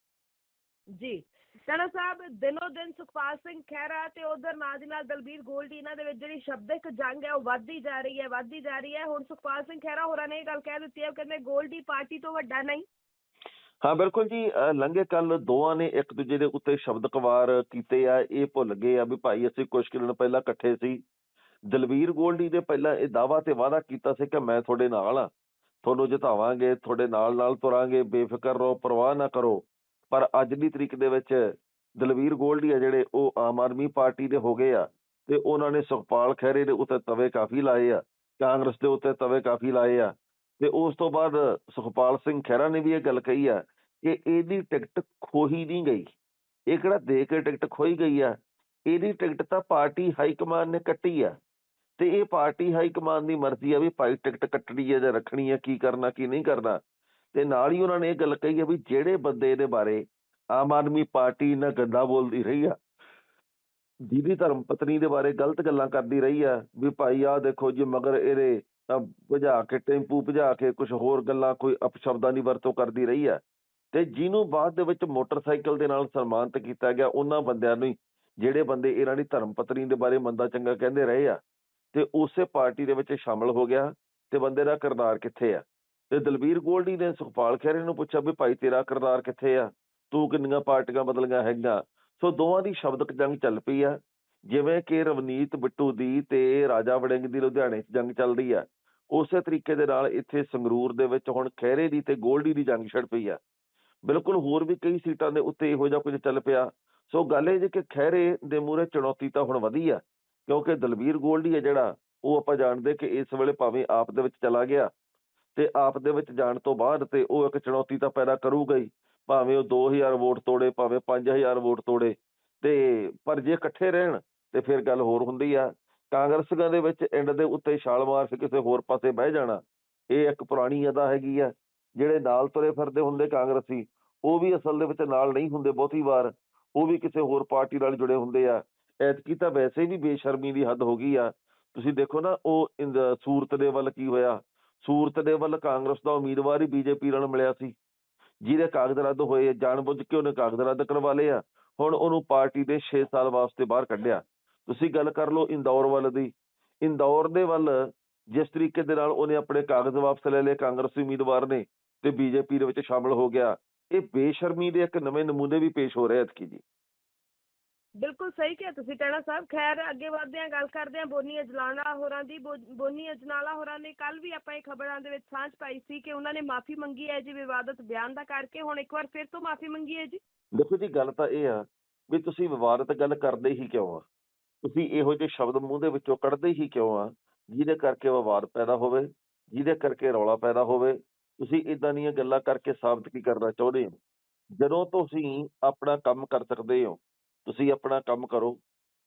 ਜੀ। ਟਣਾ ਸਾਹਿਬ, ਦਿਨੋ ਦਿਨ ਸੁਖਪਾਲ ਸਿੰਘ ਖਹਿਰਾ ਤੇ ਉਧਰ ਨਾਲ ਦੀ ਨਾਲ ਦਲਬੀਰ ਗੋਲਡੀ, ਇਹਨਾਂ ਦੇ ਵਿੱਚ ਜਿਹੜੀ ਸ਼ਬਦਿਕ ਜੰਗ ਹੈ, ਉਹ ਵੱਧਦੀ ਜਾ ਰਹੀ ਹੈ, ਵੱਧਦੀ ਜਾ ਰਹੀ ਹੈ। ਹੁਣ ਸੁਖਪਾਲ ਸਿੰਘ ਖਹਿਰਾ ਹੋਰਾਂ ਨੇ ਇਹ ਗੱਲ ਕਹਿ ਦਿੱਤੀ ਹੈ ਕਹਿੰਦੇ ਗੋਲਡੀ ਪਾਰਟੀ ਤੋਂ ਵੱਡਾ ਨਹੀਂ। ਹਾਂ, ਬਿਲਕੁਲ ਜੀ ਲੰਘੇ ਕੱਲ ਦੋਵਾਂ ਨੇ ਇੱਕ ਦੂਜੇ ਦੇ ਉੱਤੇ ਸ਼ਬਦਕ ਕੀਤੇ ਆ, ਇਹ ਭੁੱਲ ਗਏ ਆ ਵੀ ਭਾਈ ਅਸੀਂ ਕੁਝ ਕੁ ਪਹਿਲਾਂ ਇਕੱਠੇ ਸੀ। ਦਲਵੀਰ ਗੋਲਡੀ ਨੇ ਪਹਿਲਾਂ ਇਹ ਦਾਵਾ ਤੇ ਵਾਅਦਾ ਕੀਤਾ ਸੀ ਕਿ ਮੈਂ ਤੁਹਾਡੇ ਨਾਲ ਆ, ਤੁਹਾਨੂੰ ਜਿਤਾਵਾਂਗੇ, ਤੁਹਾਡੇ ਨਾਲ ਨਾਲ ਤੁਰਾਂਗੇ, ਬੇਫਿਕਰ ਰਹੋ, ਪਰਵਾਹ ਨਾ ਕਰੋ। ਪਰ ਅੱਜ ਦੀ ਤਰੀਕ ਦੇ ਵਿੱਚ ਦਲਵੀਰ ਗੋਲਡੀ ਆ ਜਿਹੜੇ, ਉਹ ਆਮ ਆਦਮੀ ਪਾਰਟੀ ਦੇ ਹੋ ਗਏ ਆ ਤੇ ਉਹਨਾਂ ਨੇ ਸੁਖਪਾਲ ਖਹਿਰੇ ਦੇ ਉੱਤੇ ਤਵੇ ਕਾਫੀ ਲਾਏ ਆ, ਕਾਂਗਰਸ ਦੇ ਉੱਤੇ ਤਵੇ ਕਾਫੀ ਲਾਏ ਆ ਤੇ ਉਸ ਤੋਂ ਬਾਅਦ ਸੁਖਪਾਲ ਸਿੰਘ ਖਹਿਰਾ ਨੇ ਵੀ ਇਹ ਗੱਲ ਕਹੀ ਆ ਕਿ ਇਹਦੀ ਟਿਕਟ ਖੋਹੀ ਨਹੀਂ ਗਈ। ਇਹ ਕਿਹੜਾ ਦੇ ਕੇ ਟਿਕਟ ਖੋਈ ਗਈ ਆ? ਇਹਦੀ ਟਿਕਟ ਤਾਂ ਪਾਰਟੀ ਹਾਈ ਕਮਾਂਡ ਨੇ ਕੱਟੀ ਆ ਤੇ ਇਹ ਪਾਰਟੀ ਹਾਈ ਕਮਾਂਡ ਦੀ ਮਰਜ਼ੀ ਆ ਵੀ ਭਾਈ ਟਿਕਟ ਕੱਟਣੀ ਹੈ ਜਾਂ ਰੱਖਣੀ ਹੈ ਕੀ ਕਰਨਾ, ਕੀ ਨਹੀਂ ਕਰਨਾ। ਤੇ ਨਾਲ ਹੀ ਉਹਨਾਂ ਨੇ ਇਹ ਗੱਲ ਕਹੀ ਹੈ ਵੀ ਜਿਹੜੇ ਬੰਦੇ ਇਹਦੇ ਬਾਰੇ ਆਮ ਆਦਮੀ ਪਾਰਟੀ ਨਾਲ ਗੰਦਾ ਬੋਲਦੀ ਰਹੀ ਆ, ਜਿਹਦੀ ਧਰਮ ਪਤਨੀ ਦੇ ਬਾਰੇ ਗਲਤ ਗੱਲਾਂ ਕਰਦੀ ਰਹੀ ਆ, ਵੀ ਭਾਈ ਆ ਦੇਖੋ ਜੀ ਮਗਰ ਇਹਦੇ ਭਜਾ ਕੇ, ਟੈਂਪੂ ਭਜਾ ਕੇ ਕੁਝ ਹੋਰ ਗੱਲਾਂ ਕੋਈ ਅਪਸ਼ਬਦਾਂ ਦੀ ਵਰਤੋਂ ਕਰਦੀ ਰਹੀ ਆ, ਤੇ ਜਿਹਨੂੰ ਬਾਅਦ ਦੇ ਵਿੱਚ ਮੋਟਰਸਾਈਕਲ ਦੇ ਨਾਲ ਸਨਮਾਨਿਤ ਕੀਤਾ ਗਿਆ, ਉਹਨਾਂ ਬੰਦਿਆਂ ਨੂੰ ਹੀ, ਜਿਹੜੇ ਬੰਦੇ ਇਹਨਾਂ ਦੀ ਧਰਮ ਪਤਨੀ ਦੇ ਬਾਰੇ ਮੰਦਾ ਚੰਗਾ ਕਹਿੰਦੇ ਰਹੇ ਆ, ਤੇ ਉਸੇ ਪਾਰਟੀ ਦੇ ਵਿੱਚ ਸ਼ਾਮਲ ਹੋ ਗਿਆ, ਤੇ ਬੰਦੇ ਦਾ ਕਿਰਦਾਰ ਕਿੱਥੇ ਆ? ਤੇ ਦਲਬੀਰ ਗੋਲਡੀ ਨੇ ਸੁਖਪਾਲ ਖਹਿਰੇ ਨੂੰ ਪੁੱਛਿਆ ਵੀ ਭਾਈ ਤੇਰਾ ਕਿਰਦਾਰ ਕਿੱਥੇ ਆ? ਤੂੰ ਕਿੰਨੀਆਂ ਪਾਰਟੀਆਂ ਬਦਲੀਆਂ ਹੈਗੀਆਂ? ਸੋ ਦੋਵਾਂ ਦੀ ਸ਼ਬਦਕ ਜੰਗ ਚੱਲ ਪਈ ਆ, ਜਿਵੇਂ ਕਿ ਰਵਨੀਤ ਬਿੱਟੂ ਦੀ ਤੇ ਰਾਜਾ ਵੜਿੰਗ ਦੀ ਲੁਧਿਆਣੇ 'ਚ ਜੰਗ ਚੱਲਦੀ ਆ। ਉਸੇ ਤਰੀਕੇ ਦੇ ਨਾਲ ਇੱਥੇ ਸੰਗਰੂਰ ਦੇ ਵਿੱਚ ਹੁਣ ਖਹਿਰੇ ਦੀ ਤੇ ਗੋਲਡੀ ਦੀ ਜੰਗ ਛਿੜ ਪਈ ਆ। ਬਿਲਕੁਲ ਹੋਰ ਵੀ ਕਈ ਸੀਟਾਂ ਦੇ ਉੱਤੇ ਇਹੋ ਜਿਹਾ ਕੁਝ ਚੱਲ ਪਿਆ। ਸੋ ਗੱਲ ਇਹ ਜੇ ਕਿ ਖਹਿਰੇ ਦੇ ਮੂਹਰੇ ਚੁਣੌਤੀ ਤਾਂ ਹੁਣ ਵਧੀ ਆ, ਕਿਉਂਕਿ ਦਲਬੀਰ ਗੋਲਡੀ ਹੈ ਜਿਹੜਾ, ਉਹ ਆਪਾਂ ਜਾਣਦੇ ਕਿ ਇਸ ਵੇਲੇ ਭਾਵੇਂ ਆਪ ਦੇ ਵਿੱਚ ਚਲਾ ਗਿਆ ਤੇ ਆਪ ਦੇ ਵਿੱਚ ਜਾਣ ਤੋਂ ਬਾਅਦ ਤੇ ਉਹ ਇੱਕ ਚੁਣੌਤੀ ਤਾਂ ਪੈਦਾ ਕਰੂਗਾ ਹੀ, ਭਾਵੇਂ ਉਹ 2000 ਵੋਟ ਤੋੜੇ, ਭਾਵੇਂ 5000 ਵੋਟ ਤੋੜੇ, ਤੇ ਪਰ ਜੇ ਇਕੱਠੇ ਰਹਿਣ ਤੇ ਫਿਰ ਗੱਲ ਹੋਰ ਹੁੰਦੀ ਆ। ਕਾਂਗਰਸੀਆਂ ਦੇ ਵਿੱਚ ਐਂਡ ਦੇ ਉੱਤੇ ਛਾਲ ਮਾਰ ਕੇ ਕਿਸੇ ਹੋਰ ਪਾਸੇ ਬਹਿ ਜਾਣਾ, ਇਹ ਇੱਕ ਪੁਰਾਣੀ ਅਦਾ ਹੈਗੀ ਆ। ਜਿਹੜੇ ਨਾਲ ਤੁਰੇ ਫਿਰਦੇ ਹੁੰਦੇ ਕਾਂਗਰਸੀ, ਉਹ ਵੀ ਅਸਲ ਦੇ ਵਿੱਚ ਨਾਲ ਨਹੀਂ ਹੁੰਦੇ ਬਹੁਤੀ ਵਾਰ, ਉਹ ਵੀ ਕਿਸੇ ਹੋਰ ਪਾਰਟੀ ਨਾਲ ਜੁੜੇ ਹੁੰਦੇ ਆ। ਐਤਕੀ ਤਾਂ ਵੈਸੇ ਵੀ ਬੇਸ਼ਰਮੀ ਦੀ ਹੱਦ ਹੋ ਗਈ ਆ। ਤੁਸੀਂ ਦੇਖੋ ਨਾ ਉਹ ਸੂਰਤ ਦੇ ਵੱਲ ਕੀ ਹੋਇਆ। ਸੂਰਤ ਦੇ ਵੱਲ ਕਾਂਗਰਸ ਦਾ ਉਮੀਦਵਾਰ ਹੀ ਬੀਜੇਪੀ ਨਾਲ ਮਿਲਿਆ ਸੀ। ਜਿਹਦੇ ਕਾਗਜ਼ ਰੱਦ ਹੋਏ, ਜਾਣਬੁੱਝ ਕੇ ਉਹਨੇ ਕਾਗਜ਼ ਰੱਦ ਕਰਵਾ ਲਏ ਆ। ਹੁਣ ਉਹਨੂੰ ਪਾਰਟੀ ਦੇ 6 ਸਾਲ ਵਾਸਤੇ ਬਾਹਰ ਕੱਢਿਆ। ਤੁਸੀਂ ਗੱਲ ਕਰ ਲਓ ਇੰਦੌਰ ਵੱਲ ਦੀ। ਇੰਦੌਰ ਦੇ ਵੱਲ ਜਿਸ ਤਰੀਕੇ ਦੇ ਨਾਲ ਉਹਨੇ ਆਪਣੇ ਕਾਗਜ਼ ਵਾਪਸ ਲੈ ਲਏ, ਕਾਂਗਰਸੀ ਉਮੀਦਵਾਰ ਨੇ ਤੇ ਬੀਜੇਪੀ ਦੇ ਵਿੱਚ ਸ਼ਾਮਲ ਹੋ ਗਿਆ। ਇਹ ਬੇਸ਼ਰਮੀ ਦੇ ਇੱਕ ਨਵੇਂ ਨਮੂਨੇ ਵੀ ਪੇਸ਼ ਹੋ ਰਹੇ ਐਤਕੀ ਜੀ। ਬਿਲਕੁਲ ਸਹੀ ਕਿਹਾ ਤੁਸੀਂ, ਟੈਣਾ ਸਾਹਿਬ। ਖੈਰ, ਅੱਗੇ ਵਧਦੇ ਹਾਂ, ਗੱਲ ਕਰਦੇ ਹਾਂ ਬੋਨੀ ਅਜਲਾਲਾ ਹੋਰਾਂ ਦੀ। ਬੋ- ਬੋਨੀ ਅਜਨਾਲਾ ਹੋਰਾਂ ਨੇ ਕੱਲ ਵੀ ਆਪਾਂ ਇਹ ਖਬਰਾਂ ਦੇ ਵਿੱਚ ਸਾਂਝ ਪਾਈ ਸੀ ਕਿ ਉਹਨਾਂ ਨੇ ਮਾਫੀ ਮੰਗੀ ਹੈ ਜੀ ਵਿਵਾਦਤ ਬਿਆਨ ਦਾ ਕਰਕੇ। ਹੁਣ ਇੱਕ ਵਾਰ ਫਿਰ ਤੋਂ ਮਾਫੀ ਮੰਗੀ ਹੈ ਜੀ। ਦੇਖੋ ਜੀ, ਗੱਲ ਤਾਂ ਇਹ ਆ ਵੀ ਤੁਸੀਂ ਵਿਵਾਦਤ ਗੱਲ ਕਰਦੇ ਹੀ ਕਿਉਂ ਆ? ਤੁਸੀਂ ਇਹੋ ਜਿਹੇ ਸ਼ਬਦ ਮੂੰਹ ਦੇ ਵਿੱਚੋਂ ਕੱਢਦੇ ਹੀ ਕਿਉਂ ਆ? ਜਿਹਦੇ ਕਰਕੇ ਵਿਵਾਦ ਪੈਦਾ ਹੋਵੇ, ਜਿਹਦੇ ਕਰਕੇ ਰੌਲਾ ਪੈਦਾ ਹੋਵੇ, ਤੁਸੀਂ ਇਦਾਂ ਦੀਆਂ ਗੱਲਾਂ ਕਰਕੇ ਸਾਬਤ ਕੀ ਕਰਨਾ ਚਾਹੁੰਦੇ ਹੋ? ਜਦੋਂ ਤੁਸੀਂ ਆਪਣਾ ਕੰਮ ਕਰ ਸਕਦੇ ਹੋ ਤੁਸੀਂ ਆਪਣਾ ਕੰਮ ਕਰੋ।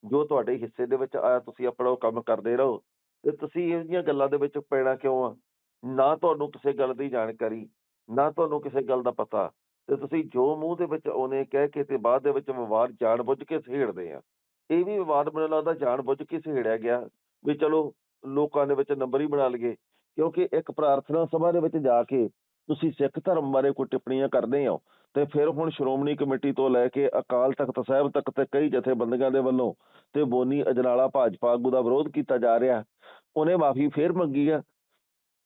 ਜੋ ਤੁਹਾਡੇ ਹਿੱਸੇ ਦੇ ਵਿੱਚ ਆਇਆ, ਤੁਸੀਂ ਆਪਣਾ ਉਹ ਕੰਮ ਕਰਦੇ ਰਹੋ। ਤੇ ਤੁਸੀਂ ਇਹੋ ਜਿਹੀਆਂ ਗੱਲਾਂ ਦੇ ਵਿੱਚ ਪੈਣਾ ਕਿਉਂ ਆ? ਨਾ ਤੁਹਾਨੂੰ ਕਿਸੇ ਗੱਲ ਦੀ ਜਾਣਕਾਰੀ, ਨਾ ਤੁਹਾਨੂੰ ਕਿਸੇ ਗੱਲ ਦਾ ਪਤਾ। ਤੇ ਤੁਸੀਂ ਜੋ ਮੂੰਹ ਦੇ ਵਿੱਚ ਆਉਨੇ ਕਹਿ ਕੇ ਤੇ ਬਾਅਦ ਦੇ ਵਿੱਚ ਵਿਵਾਦ ਜਾਣਬੁੱਝ ਕੇ ਛੇੜਦੇ ਆ। ਇਹ ਵੀ ਵਿਵਾਦ ਮੈਨੂੰ ਲੱਗਦਾ ਜਾਣਬੁੱਝ ਕੇ ਛੇੜਿਆ ਗਿਆ ਵੀ ਚਲੋ ਲੋਕਾਂ ਦੇ ਵਿੱਚ ਨੰਬਰ ਹੀ ਬਣਾ ਲਈਏ। ਕਿਉਂਕਿ ਇੱਕ ਪ੍ਰਾਰਥਨਾ ਸਭਾ ਦੇ ਵਿੱਚ ਜਾ ਕੇ ਤੁਸੀਂ ਸਿੱਖ ਧਰਮ ਬਾਰੇ ਕੋਈ ਟਿੱਪਣੀਆਂ ਕਰਦੇ ਹੋ, ਤੇ ਫਿਰ ਹੁਣ ਸ਼੍ਰੋਮਣੀ ਕਮੇਟੀ ਤੋਂ ਲੈ ਕੇ ਅਕਾਲ ਤਖਤ ਸਾਹਿਬ ਤੱਕ ਤੇ ਕਈ ਜਥੇਬੰਦੀਆਂ ਦੇ ਵੱਲੋਂ ਤੇ ਬੋਨੀ ਅਜਨਾਲਾ ਭਾਜਪਾ ਆਗੂ ਦਾ ਵਿਰੋਧ ਕੀਤਾ ਜਾ ਰਿਹਾ, ਉਹਨੇ ਮਾਫੀ ਫੇਰ ਮੰਗੀ ਆ,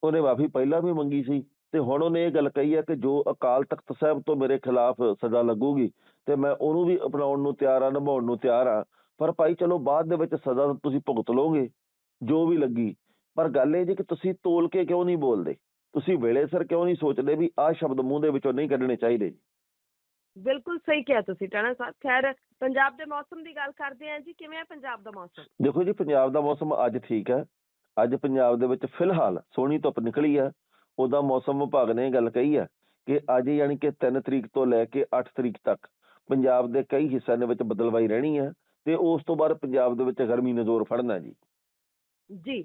ਉਹਨੇ ਮਾਫੀ ਪਹਿਲਾਂ ਵੀ ਮੰਗੀ ਸੀ, ਤੇ ਹੁਣ ਉਹਨੇ ਇਹ ਗੱਲ ਕਹੀ ਹੈ ਕਿ ਜੋ ਅਕਾਲ ਤਖਤ ਸਾਹਿਬ ਤੋਂ ਮੇਰੇ ਖਿਲਾਫ ਸਜ਼ਾ ਲੱਗੂਗੀ, ਤੇ ਮੈਂ ਉਹਨੂੰ ਵੀ ਅਪਣਾਉਣ ਨੂੰ ਤਿਆਰ ਆ, ਨਿਭਾਉਣ ਨੂੰ ਤਿਆਰ ਆ, ਪਰ ਭਾਈ ਚਲੋ ਬਾਅਦ ਦੇ ਵਿੱਚ ਸਜ਼ਾ ਤੁਸੀਂ ਭੁਗਤ ਲਓਗੇ, ਜੋ ਵੀ ਲੱਗੀ, ਪਰ ਗੱਲ ਇਹ ਜੀ ਕਿ ਤੁਸੀਂ ਤੋਲ ਕੇ ਕਿਉਂ ਨਹੀਂ ਬੋਲਦੇ? ਤੁਸੀਂ ਵੇਲੇ ਸਿਰ ਕਿਉਂ ਨਹੀਂ ਸੋਚਦੇ ਵੀ ਆਹ ਸ਼ਬਦ ਮੂੰਹ ਦੇ ਵਿੱਚੋਂ ਨਹੀਂ ਕੱਢਣੇ ਚਾਹੀਦੇ? ਬਿਲਕੁਲ ਸਹੀ ਕਿਹਾ ਤੁਸੀਂ ਟੈਣਾ ਸਾਹਿਬ। ਖੈਰ ਪੰਜਾਬ ਦੇ ਮੌਸਮ ਦੀ ਗੱਲ ਕਰਦੇ ਹਾਂ ਜੀ। ਕਿਵੇਂ ਹੈ ਪੰਜਾਬ ਦਾ ਮੌਸਮ? ਦੇਖੋ ਜੀ ਪੰਜਾਬ ਦਾ ਮੌਸਮ ਅੱਜ ਠੀਕ ਹੈ। ਅੱਜ ਪੰਜਾਬ ਦੇ ਵਿੱਚ ਫਿਲਹਾਲ ਸੋਹਣੀ ਧੁੱਪ ਨਿਕਲੀ ਆ ਉਹਦਾ ਮੌਸਮ ਵਿਭਾਗ ਨੇ ਗੱਲ ਕਹੀ ਆ ਕਿ ਅੱਜ ਯਾਨੀ ਕਿ 3 ਤਰੀਕ ਤੋਂ ਲੈ ਕੇ 8 ਤਰੀਕ ਤੱਕ ਪੰਜਾਬ ਦੇ ਕਈ ਹਿੱਸਿਆਂ ਦੇ ਵਿੱਚ ਬੱਦਲਵਾਈ ਰਹਿਣੀ ਆ ਤੇ ਉਸ ਤੋਂ ਬਾਅਦ ਪੰਜਾਬ ਦੇ ਵਿੱਚ ਗਰਮੀ ਨੇ ਜ਼ੋਰ ਫੜਨਾ ਜੀ। ਜੀ